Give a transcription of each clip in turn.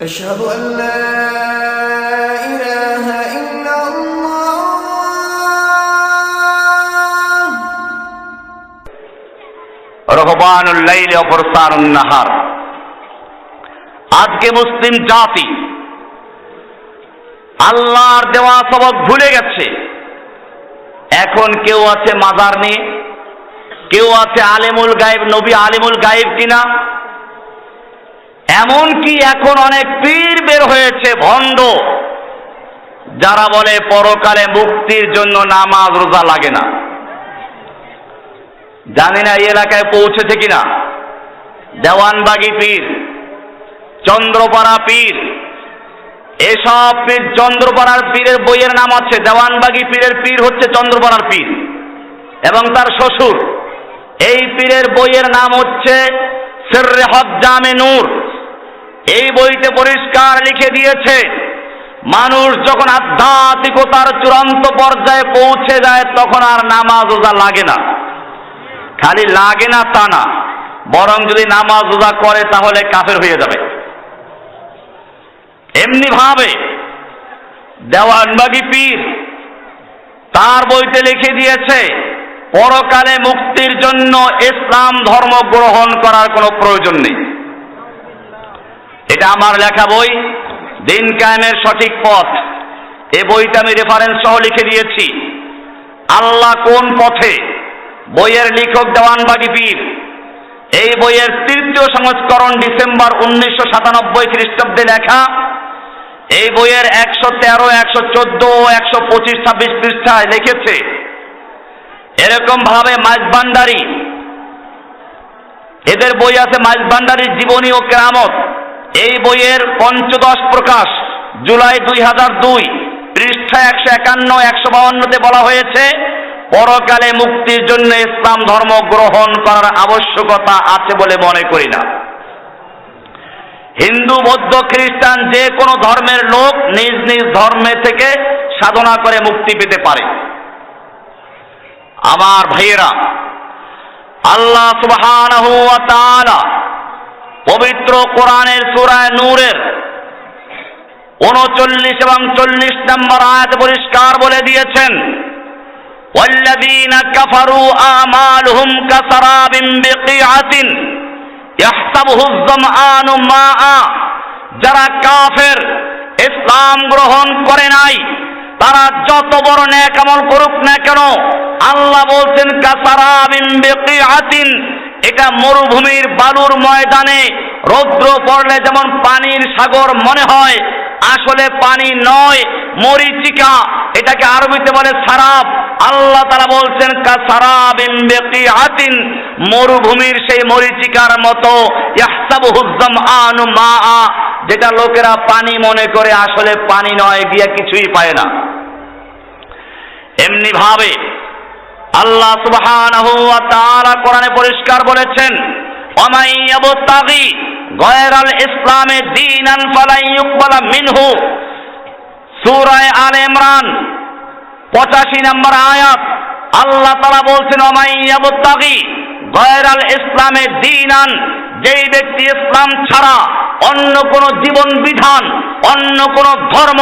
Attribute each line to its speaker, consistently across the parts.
Speaker 1: أشهد أن لا إله إلا الله
Speaker 2: রহবানুল লাইল অপরসানুন নাহার আজকে মুসলিম জাতি আল্লাহর দেওয়া সবক ভুলে গেছে এখন কেউ আছে মাজার নিয়ে কেউ আছে আলিমুল গায়েব নবী আলিমুল গায়েব কিনা এমনকি এখন অনেক পীর বের হয়েছে, ভণ্ড। যারা বলে পরকালে মুক্তির জন্য নামাজ রোজা লাগে না। জানি না এই এলাকায় পৌঁছেছে কিনা। দেওয়ানবাগি পীর, চন্দ্রপাড়া পীর, এসব পীর চন্দ্রপাড়ার পীরের বইয়ের নাম আছে। দেওয়ানবাগি পীরের পীর হচ্ছে চন্দ্রপাড়ার পীর এবং তার শ্বশুর। এই পীরের বইয়ের নাম হচ্ছে সেররে হক জামে নূর। এই বইতে পরিষ্কার লিখে দিয়েছে, মানুষ যখন আধ্যাত্মিকতার চূড়ান্ত পর্যায়ে পৌঁছে যায়, তখন আর নামাজ ওজা লাগে না। খালি লাগে না তা না, বরং যদি নামাজ ওজা করে, তাহলে কাফের হয়ে যাবে। এমনি ভাবে দেওয়ানবাগি পীর তার বইতে লিখে দিয়েছে, পরকালে মুক্তির জন্য ইসলাম ধর্ম গ্রহণ করার কোনো প্রয়োজন নেই। এটা আমার লেখা বই, দিন কায়েমের সঠিক পথ। এ বইটা আমি রেফারেন্স সহ লিখে দিয়েছি। আল্লাহ কোন পথে বইয়ের লেখক দেওয়ানবাগি পীর? এই বইয়ের তৃতীয় সংস্করণ ডিসেম্বর উনিশশো সাতানব্বই খ্রিস্টাব্দে লেখা। এই বইয়ের একশো তেরো, একশো চোদ্দ একশো পঁচিশ, ছাব্বিশ পৃষ্ঠায় লিখেছে, এরকম ভাবে মাইজ ভান্ডারি। এদের বই আছে মাইজ ভান্ডারির জীবনী ও কেরামত। এই বইয়ের পঞ্চদশ প্রকাশ, জুলাই দুই হাজার দুই, পৃষ্ঠা একশো একান্ন, একশো বাউন্নতে বলা হয়েছে, পরকালে মুক্তির জন্য ইসলাম ধর্ম গ্রহণ করার আবশ্যকতা আছে বলে মনে করি না। হিন্দু, বৌদ্ধ, খ্রিস্টান যে কোনো ধর্মের লোক নিজ নিজ ধর্মে থেকে সাধনা করে মুক্তি পেতে পারে। আমার ভাইয়েরা, আল্লাহ সুবহানাহু পবিত্র কোরআনের সূরায় নূরের উনচল্লিশ এবং চল্লিশ নম্বর আয়াত পরিষ্কার বলে দিয়েছেন والذين كفروا أعمالهم كسراب بقيعة يحسبه الظمآن ماء যারা কাফের ইসলাম গ্রহণ করে নাই তারা যত বড় ন্যাক আমল করুক না কেন আল্লাহ বলছেন কাসারাবিন বিকিআতিন এটা মরুভূমির বালুর ময়দানে রৌদ্র পড়লে যেমন পানির সাগর মনে হয়, আসলে পানি নয়, মরিচিকা। এটাকে আরবিতে বলে সারাব। আল্লাহ তারা বলছেন কাসারাবিন বিকিআতিন মরুভূমির সেই মরিচিকার মতো মাআ। যেটা লোকেরা পানি মনে করে, আসলে পানি নয়, গিয়া কিছুই পায় না। এমনি ভাবে আল্লাহ তাআলা কোরআনে পরিষ্কার বলেছেন, ওমাই ইয়াবতাগি গয়রাল ইসলামে দীনান ফালাই ইউকবালা মিনহু। সূরা আলে ইমরান 85 নম্বর আয়াত, আল্লাহ তাআলা বলছেন, ওমাই ইয়াবতাগি গয়রাল ইসলামে দীনান, যেই ব্যক্তি ইসলাম ছাড়া অন্য কোন জীবন বিধান, অন্য কোন ধর্ম,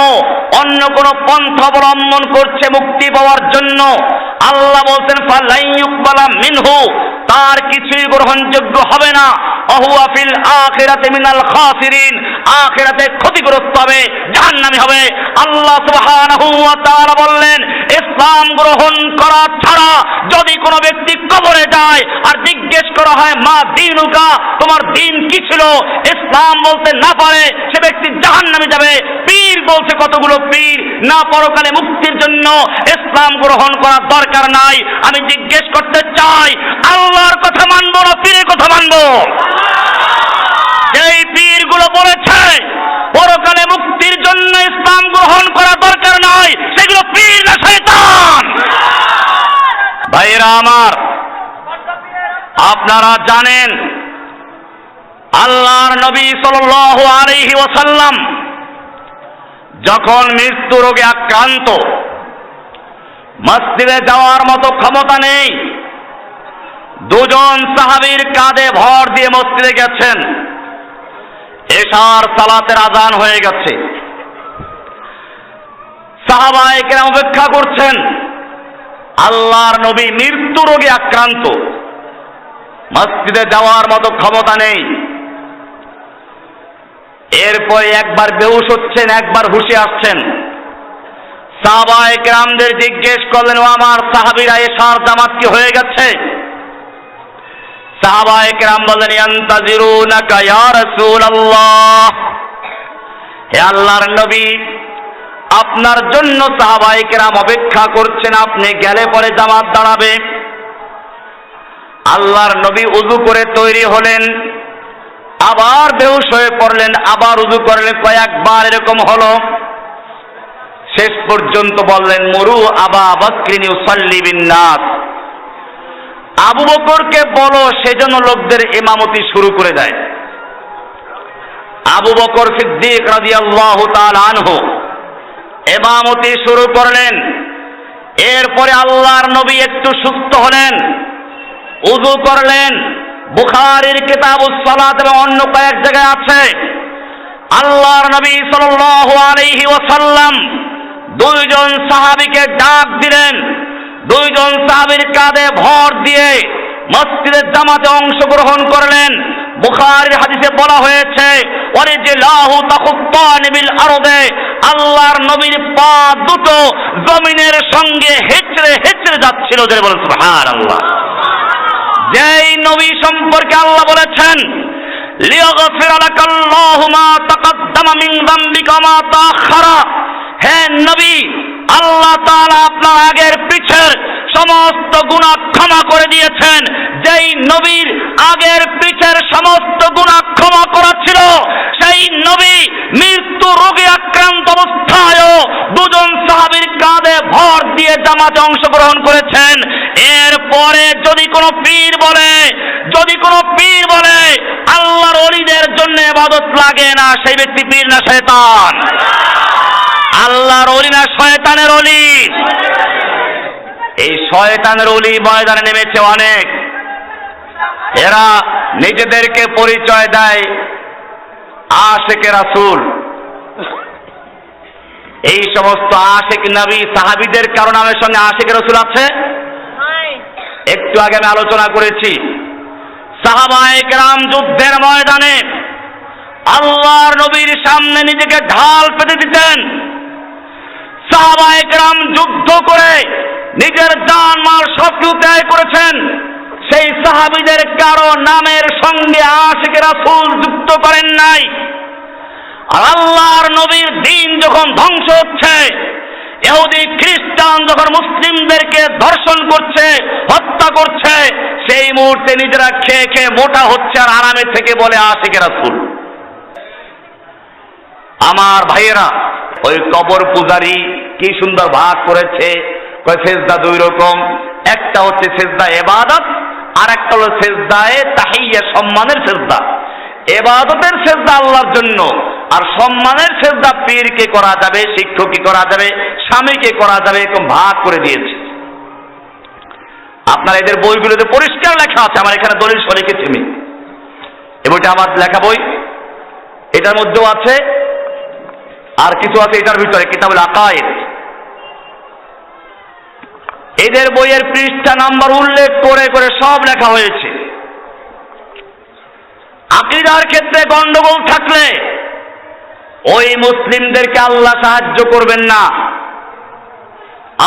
Speaker 2: অন্য কোন পন্থ অবলম্বন করছে মুক্তি পাওয়ার জন্য আল্লাহ বলছেন ফালাইয়ুকবালা মিনহু তার কিছুই গ্রহণযোগ্য হবে না। অহুয়া ফিল আখিরাতে মিনাল খাসিরিন, আখিরাতে ক্ষতিগ্রস্ত হবে, জাহান্নামী হবে। আল্লাহ সুবহানাহু ওয়া তাআলা বললেন, ইসলাম গ্রহণ করা ছাড়া যদি কোনো ব্যক্তি কবরে যায় আর জিজ্ঞেস করা হয়, মা দিনুকা, তোমার দিন কি ছিল? ইসলাম বলতে না পারে সে ব্যক্তি জাহান্নামে যাবে। পীর বলছে কতগুলো পীর? না পরকালে মুক্তির জন্য ইসলাম গ্রহণ করার দরকার নাই। আমি জিজ্ঞেস করতে চাই, আল্লাহর কথা মানবো না পীরের কথা মানবো? যেই পীরগুলো বলেছে, পরকালে মুক্তির জন্য ইসলাম গ্রহণ করা দরকার নাই, সেগুলো পীর না শয়তান। ভাইরা আমার, আপনারা জানেন আল্লাহর নবী সাল্লাল্লাহু আলাইহি ওয়াসাল্লাম যখন মৃত্যু রোগে আক্রান্ত, মসজিদে যাওয়ার মতো ক্ষমতা নেই, দুজন সাহাবীর কাঁধে ভর দিয়ে মসজিদে গেছেন, এশার সালাতের আজান হয়ে গেছে। সাহাবায়ে কেরাম অপেক্ষা করছেন, আল্লাহর নবী মৃত্যু রোগে আক্রান্ত, মসজিদে যাওয়ার মতো ক্ষমতা নেই। এরপরে একবার বেহুশ হচ্ছেন, একবার হুশে আসছেন। সাহাবায়ে কেরামদের জিজ্ঞেস করলেন, ও আমার সাহাবীরা সার জামাত কি হয়ে গেছে? সাহাবায়ে কেরাম বলেন ইয়ান্তাজিরুনাকা ইয়া রাসূলুল্লাহ। হে আল্লাহর নবী, আপনার জন্য সাহাবায়ে কেরাম অপেক্ষা করছেন, আপনি গেলে পরে জামাত দাঁড়াবে। আল্লাহর নবী উজু করে তৈরি হলেন। আবার বেহুশ হয়ে পড়লেন, আবার উজু করলেন, কয়েকবার এরকম হলো। শেষ পর্যন্ত বললেন, মরু আবা বকরিনী উসাল্লি বিন্নাস। আবু বকরকে বলো সেজন্য লোকদের ইমামতি শুরু করে দেয়। আবু বকর সিদ্দিক রাদিয়াল্লাহু তাআলা আনহু ইমামতি শুরু করলেন। এরপরে আল্লাহর নবী একটু সুস্থ হলেন, উযু করলেন। বুখারীর কিতাব সালাত এবং অন্য কয়েক জায়গায় আছে। আল্লাহর নবী সাল্লাল্লাহু আলাইহি ওয়াসাল্লাম দুইজন সাহাবীকে ডাক দিলেন। দুইজন সাহাবীর কাঁধে ভর দিয়ে মসজিদের জামাতে অংশগ্রহণ করলেন। বুখারীর হাদিসে বলা হয়েছে ওরে যে লাহু তাকুত্তানি বিল আরদে আল্লাহর নবীর পা দুটো জমিনের সঙ্গে হেচড়ে হেচড়ে যাচ্ছিল। যে বলেন, সুবহানাল্লাহ। যেই নবী সম্পর্কে আল্লাহ বলেছেন হে নবী, আল্লাহ তাআলা আপনার আগের পিছের সমস্ত গুনাহ ক্ষমা করে দিয়েছেন। যেই নবীর আগের পিছের সমস্ত গুনাহ ক্ষমা করা ছিল, সেই নবী মৃত্যু রোগে আক্রান্ত অবস্থায়ও দুজন সাহাবীর কাঁধে ভর দিয়ে জামাতে অংশগ্রহণ করেছেন। এরপরে যদি কোনো পীর বলে, যদি কোনো পীর বলে, আল্লাহর অলিদের জন্য ইবাদত লাগে না, সেই ব্যক্তি পীর না শয়তান? আল্লাহর অলি না শয়তানের অলি এই শয়তানের অলি ময়দানে নেমেছে অনেক। এরা নিজেদেরকে পরিচয় দেয় আশেকে রাসূল। এই সমস্ত আশেক নবী সাহাবীদের কারণ নামের সঙ্গে আশেকে রসুল আছে? একটু আগে আমি আলোচনা করেছি। সাহাবায়ে কেরাম যুদ্ধের ময়দানে আল্লাহর নবীর সামনে নিজেকে ঢাল পেতে দিতেন। সাহাবায়ে কেরাম যুদ্ধ করে নিজের জান মাল কিছু ত্যাগ করেছেন। সেই সাহাবীদের কারও নামের সঙ্গে আশিকে রাসূল যুক্ত করেন নাই। আর আল্লাহর নবীর দিন যখন ধ্বংস হচ্ছে ইহুদি, খ্রিস্টান যখন মুসলিমদেরকে ধর্ষণ করছে, হত্যা করছে, সেই মুহূর্তে নিজেরা খেয়ে খেয়ে মোটা হচ্ছে আর আরামে থেকে বলে আশিকে রাসূল। আমার ভাইয়েরা, ওই কবর পূজারি কি সুন্দর ভাগ করেছে, কয় সেজদা দুই রকম, একটা হচ্ছে সেজদা এবাদত আর একটা হলো সেজদায়ে তাহিয়া সম্মানের সেজদা। এবাদতের সেজদা আল্লাহর জন্য আর সম্মানের সেজদা পীরকে করা যাবে, শিক্ষককে করা যাবে, স্বামীকে করা যাবে, এরকম ভাগ করে দিয়েছে। আপনার এদের বইগুলোতে পরিষ্কার লেখা আছে, আমার এখানে দলিল লিখেছি আমি। এই বইটা আমার লেখা বই। এটার মধ্যেও আছে, আর কিছু আছে এটার ভিতরে, কিতাবুল আকায়েদ। এদের বইয়ের পৃষ্ঠা নাম্বার উল্লেখ করে করে সব লেখা হয়েছে। আকিদার ক্ষেত্রে গন্ডগোল থাকলে ওই মুসলিমদেরকে আল্লাহ সাহায্য করবেন না।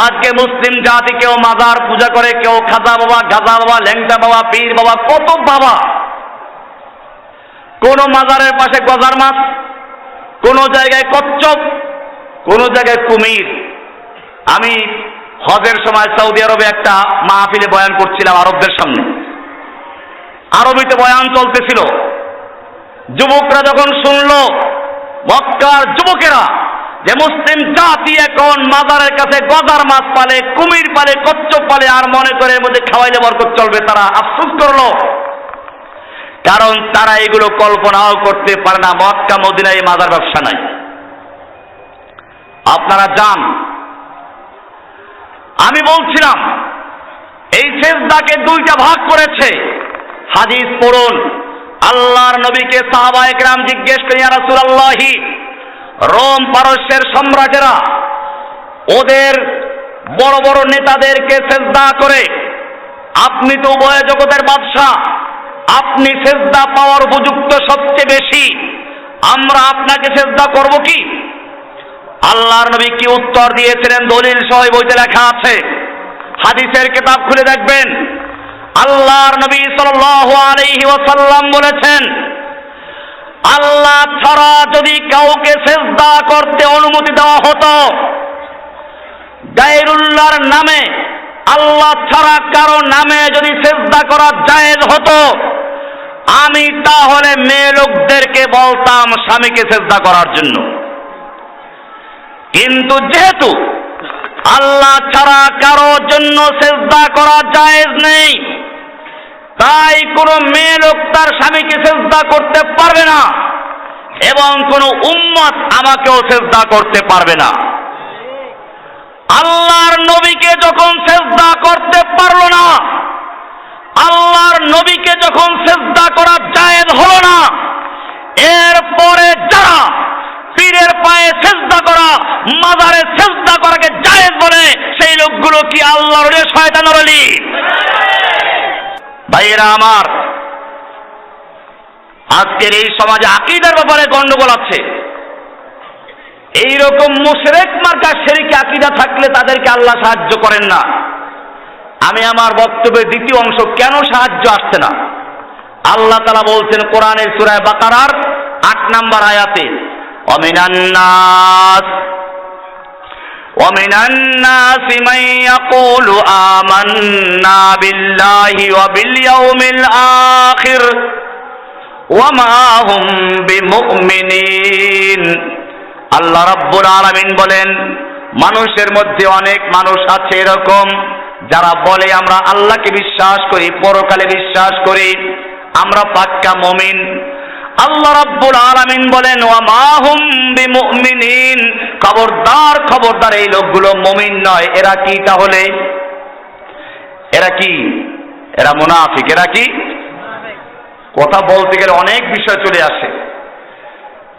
Speaker 2: আজকে মুসলিম জাতি কেউ মাজার পূজা করে, কেউ খাজা বাবা, গাজা বাবা, ল্যাংটা বাবা, পীর বাবা, কত বাবা। কোন মাজারের পাশে গজার মাছ, কোন জায়গায় কচ্ছপ, কোন জায়গায় কুমির। আমি হজের সময় সৌদি আরবে একটা মাহফিলে বয়ান করছিলাম আরবদের সামনে। আরবিতে বয়ান চলতেছিল। যুবকরা যখন শুনলো মক্কার যুবকেরা, যে মুসলিম জাতি এখন মাজারের কাছে গজার মাছ পালে, কুমির পালে, কচ্ছপ পালে, আর মনে করে এর মধ্যে খাওয়াইলে বরকত চলবে, তারা আফসোস করল। কারণ তারা এগুলো কল্পনাও করতে পারে না, মক্কা মদিনা এই মাজার ব্যবসা নাই। আপনারা যান। আমি বলছিলাম, এই সেজদাকে দুইটা ভাগ করেছে, হাদিস পড়ুন। আল্লাহর নবীকে সাহাবা একরাম জিজ্ঞেস করি রাসূলুল্লাহি, রোম পারস্যের সম্রাটেরা ওদের বড় বড় নেতাদেরকে সেজদা করে, আপনি তো উভয় জগতের বাদশাহ, আপনি সেজদা পাওয়ার উপযুক্ত সবচেয়ে বেশি, আমরা আপনাকে সেজদা করব কি? আল্লাহর নবী কি উত্তর দিয়েছিলেন? দলিল সহ বইতে লেখা আছে। হাদিসের কিতাব খুলে দেখবেন আল্লাহর নবী সাল্লাল্লাহু আলাইহি ওয়াসাল্লাম বলেছেন, আল্লাহ ছাড়া যদি কাউকে সেজদা করতে অনুমতি দেওয়া হতো, গায়রুল্লাহর নামে, আল্লাহ ছাড়া কারও নামে যদি সেজদা করা জায়েজ হতো, আমি তাহলে মেয়ে লোকদেরকে বলতাম স্বামীকে সেজদা করার জন্য। কিন্তু যেহেতু আল্লাহ ছাড়া কারও জন্য সেজদা করা জায়েজ নেই তাই কোনো মেয়ে লোক তার স্বামীকে সেজদা করতে পারবে না এবং কোনো উম্মত আমাকেও সেজদা করতে পারবে না। আল্লাহর নবীকে যখন সেজদা করতে পারল না, আল্লাহর নবীকে যখন সেজদা করা জায়েজ হলো না, এরপরে যারা পীরের পায়ে সেজদা করা, মাজারে সেজদা করাকে জায়েজ বলে, সেই লোকগুলো কি আল্লাহর শয়তান বলি ভাইয়েরা আমার। আজকের এই সমাজে আকিদার ব্যাপারে গন্ডগোল আছে। এইরকম মুশরেক মার্কা শেরিকে আকিদা থাকলে তাদেরকে আল্লাহ সাহায্য করেন না। আমি আমার বক্তব্যের দ্বিতীয় অংশ কেন সাহায্য আসছে না? আল্লাহ তালা বলছেন, কোরআনের সুরায় বাকারার আট নাম্বার আয়াতে, অমিনান্নাস ومن الناس من يقول آمنا بالله وباليوم الآخر وما هم بمؤمنين আল্লাহ রাব্বুল আলামিন বলেন মানুষের মধ্যে অনেক মানুষ আছে এরকম যারা বলে আমরা আল্লাহকে বিশ্বাস করি পরকালে বিশ্বাস করি আমরা পাক্কা মমিন আল্লাহ রাব্বুল আলামিন বলেন, ওয়া মাহুম বিমুমিনিন। খবরদার খবরদার এই লোকগুলো মুমিন নয়। এরা কি তাহলে? এরা কি? এরা মুনাফিক। এরা কি? কথা বলতে গেলে অনেক বিষয় চলে আসে।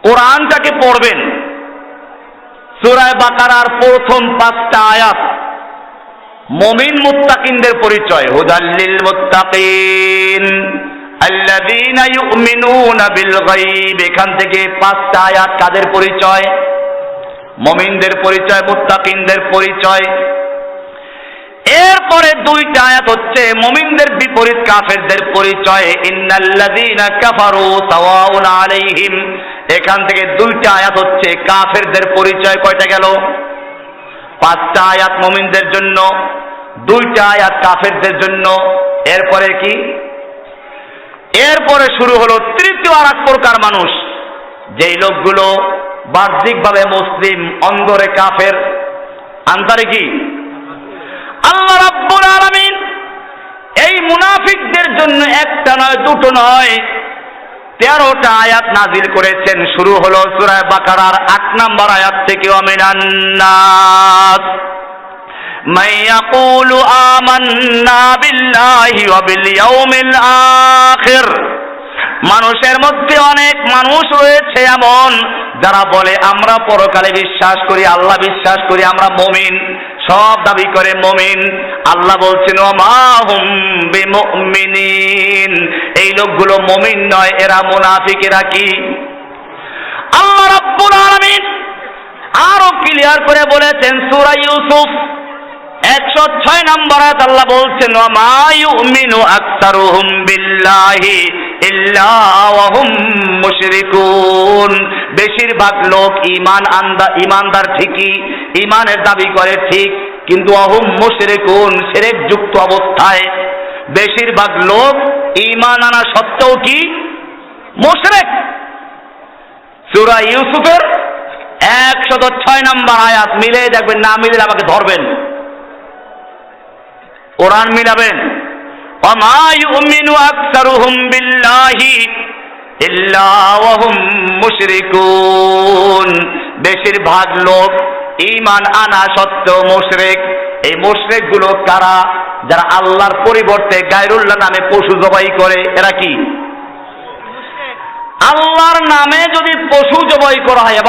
Speaker 2: কোরআনটাকে পড়বেন। সূরায়ে বাকারার প্রথম পাঁচটা আয়াত। মমিন মুত্তাকিনদের পরিচয়। হুদাল্লিল মুত্তাকিন। আল্লাযীনা ইউমিনুনা বিল গায়ব এখান থেকে পাঁচটা আয়াত কাদের পরিচয়? মমিনদের পরিচয়, মুত্তাকিনদের পরিচয়। এরপরে দুইটা আয়াত হচ্ছে মমিনদের বিপরীত কাফেরদের পরিচয়। ইন্নাল্লাযীনা কাফারু সাওয়াউন আলাইহিম। এখান থেকে দুইটা আয়াত হচ্ছে কাফেরদের পরিচয় কয়টা গেল? পাঁচটা আয়াত মমিনদের জন্য, দুইটা আয়াত কাফেরদের জন্য। এরপরে কি? এরপরে শুরু হলো তৃতীয় আর এক প্রকার মানুষ। যেই লোকগুলো বাহ্যিকভাবে মুসলিম অন্দরে কাফের। আন্তরে কি? আল্লাহ রাব্বুল আলামিন এই মুনাফিকদের জন্য একটা নয়, দুটো নয়, তেরোটা আয়াত নাজিল করেছেন। শুরু হলো সূরা বাকারার আট নম্বর আয়াত থেকে অমিনান্নাস من يقول آمنا بالله وباليوم الآخر মানুষের মধ্যে অনেক মানুষ রয়েছে এমন যারা বলে আমরা পরকালে বিশ্বাস করি আল্লাহ বিশ্বাস করি আমরা মমিন সব দাবি করে মমিন আল্লাহ বলছেন ও মাহুম বিমুমিনিন এই লোকগুলো মমিন নয় এরা মুনাফিক এরা কি আল্লাহ রাব্বুল আলামিন আরো ক্লিয়ার করে বলেছেন সূরা ইউসুফ একশো ছয় নম্বর আয়াত আল্লাহ বলছেন ওয়া ইউমিনু আকতারুহুম বিল্লাহি ইল্লা ওয়া হুম মুশরিকুন। বেশিরভাগ লোক ঈমান আন্দা, ঈমানদার ঠিকই, ঈমানের দাবি করে ঠিক, কিন্তু অহুম মুশরিকুন শিরক যুক্ত অবস্থায়। বেশিরভাগ লোক ঈমান আনা সত্ত্বেও কি? মুশরিক। সূরা ইউসুফের একশত ছয় নম্বর আয়াত মিলে দেখবেন, না মিলে আমাকে ধরবেন। কোরআন মিলাবেন। বেশিরভাগ লোক ইমান আনা সত্ত্বেও মুশরেক। এই মুশরেকগুলো কারা? যারা আল্লাহর পরিবর্তে গায়রুল্লাহ নামে পশু জবাই করে, এরা কি? আল্লাহর নামে যদি পশু জবাই করা হয়